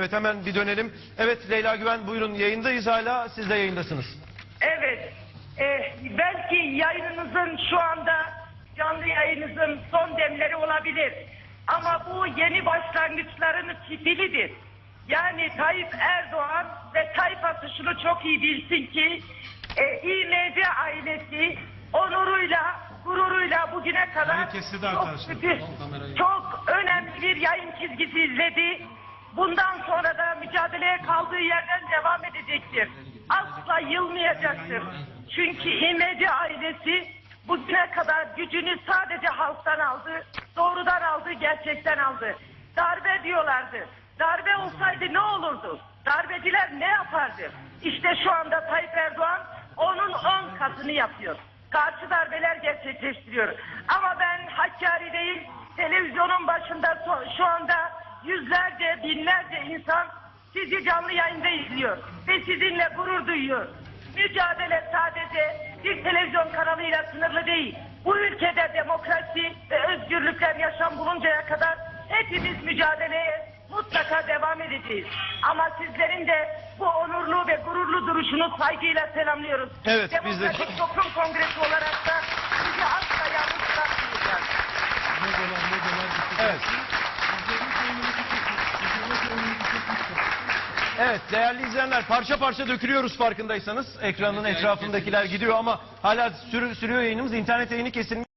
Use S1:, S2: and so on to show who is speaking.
S1: Evet hemen bir dönelim. Evet Leyla Güven buyurun yayındayız hala siz de yayındasınız.
S2: Evet. Ee, belki yayınınızın şu anda canlı yayınınızın son demleri olabilir. Ama bu yeni başlangıçların fitilidir. Yani Tayyip Erdoğan ve tayfası şunu çok iyi bilsin ki e, İMC ailesi onuruyla, gururuyla bugüne kadar çok, şükür çok önemli bir yayın çizgisi izledi. Bundan sonra da mücadeleye kaldığı yerden devam edecektir. Asla yılmayacaktır. Çünkü İmece ailesi bugüne kadar gücünü sadece halktan aldı, doğrudan aldı, gerçekten aldı. Darbe diyorlardı. Darbe olsaydı ne olurdu? Darbeciler ne yapardı? İşte şu anda Tayyip Erdoğan onun on katını yapıyor. Karşı darbeler gerçekleştiriyor. Ama ben Hakkari değil, televizyonun başında şu anda yüzlerce, binlerce insan sizi canlı yayında izliyor ve sizinle gurur duyuyor. Mücadele sadece bir televizyon kanalıyla sınırlı değil. Bu ülkede demokrasi ve özgürlükler yaşam buluncaya kadar hepimiz mücadeleye mutlaka devam edeceğiz. Ama sizlerin de bu onurlu ve gururlu duruşunu saygıyla selamlıyoruz.
S1: Evet, biz de-
S2: Demokratik Toplum Kongresi olarak da
S1: Evet değerli izleyenler parça parça dökülüyoruz farkındaysanız. Ekranın etrafındakiler gidiyor ama hala sürü- sürüyor yayınımız. İnternet yayını kesilmiş.